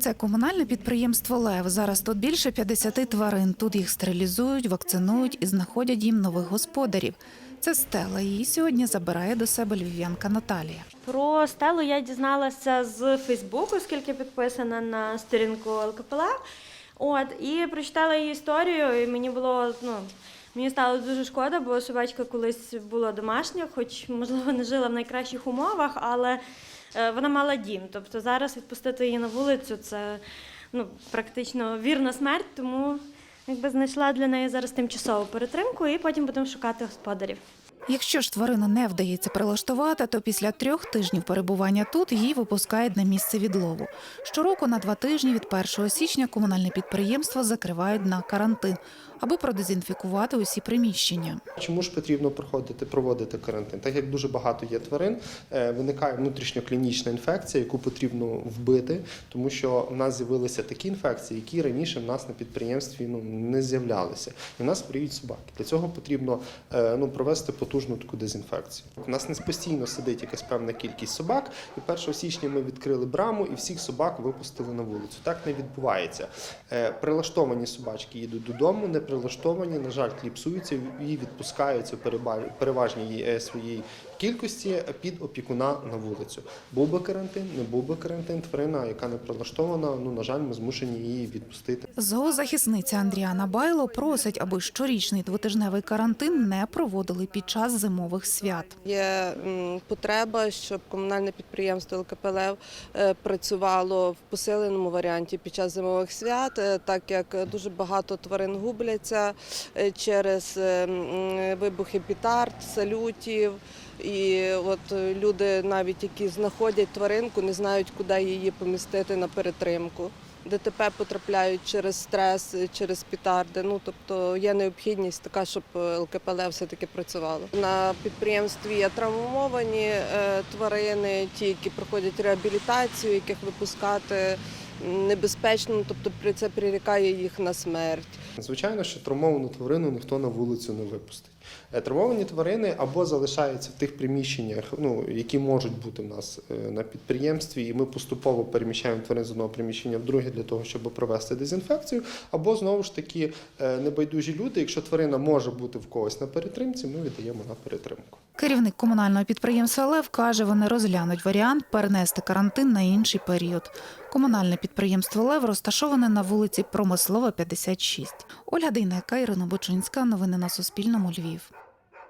Це комунальне підприємство Лев. Зараз тут більше 50 тварин. Тут їх стерилізують, вакцинують і знаходять їм нових господарів. Це Стела. Її сьогодні забирає до себе львів'янка Наталія. Про стелу я дізналася з Фейсбуку, оскільки підписана на сторінку ЛКПЛ. От, і прочитала її історію, і мені було, ну, мені стало дуже шкода, бо собачка колись була домашня, хоч, можливо, не жила в найкращих умовах, але вона мала дім. Тобто зараз відпустити її на вулицю це ну, практично вірна смерть, тому якби знайшла для неї зараз тимчасову перетримку і потім будемо шукати господарів. Якщо ж тварину не вдається прилаштувати, то після трьох тижнів перебування тут її випускають на місце відлову. Щороку на два тижні від 1 січня комунальне підприємство закривають на карантин, аби продезінфікувати усі приміщення. Чому ж потрібно проходити проводити карантин? Так як дуже багато є тварин, е, виникає внутрішньоклінічна інфекція, яку потрібно вбити, тому що в нас з'явилися такі інфекції, які раніше в нас на підприємстві ну не з'являлися. І в нас хворіють собаки. Для цього потрібно е, ну провести потужну таку дезінфекцію. У нас не постійно сидить якась певна кількість собак, і 1 січня ми відкрили браму і всіх собак випустили на вулицю. Так не відбувається. Е, Прилаштовані собачки їдуть додому, не прилаштовані, на жаль, кліпсуються і відпускаються в переважній е, своїй кількості під опікуна на вулицю. Був би карантин, не був би карантин. Тварина, яка не прилаштована, ну на жаль, ми змушені її відпустити. Зоозахисниця Андріана Байло просить, аби щорічний двотижневий карантин не проводили під час зимових свят. Є потреба, щоб комунальне підприємство ЛКПЛ е, працювало в посиленому варіанті під час зимових свят, е, так як дуже багато тварин губляться е, через вибухи петард, салютів. І от е, люди, навіть які знаходять тваринку, не знають, куди її помістити на перетримку. ДТП потрапляють через стрес, через петарди. Ну тобто є необхідність така, щоб е, ЛКПЛ все-таки працювало. На підприємстві є травмовані е, тварини, ті, які проходять реабілітацію, яких випускати небезпечно, тобто при- це прирікає їх на смерть. Звичайно, що травмовану тварину ніхто на вулицю не випустить. Е, Травмовані тварини або залишаються в тих приміщеннях, ну які можуть бути в нас е, на підприємстві, і ми поступово переміщаємо тварин з одного приміщення в друге для того, щоб провести дезінфекцію, або знову ж таки е, небайдужі люди. Якщо тварина може бути в когось на перетримці, ми віддаємо на перетримку. Керівник комунального підприємства Лев каже, вони розглянуть варіант перенести карантин на інший період. Комунальне підприємство Лев розташоване на вулиці Промислова, 56. Ольга Дейнека, Ірина Бочинська. Новини на Суспільному. Львів. Kiev.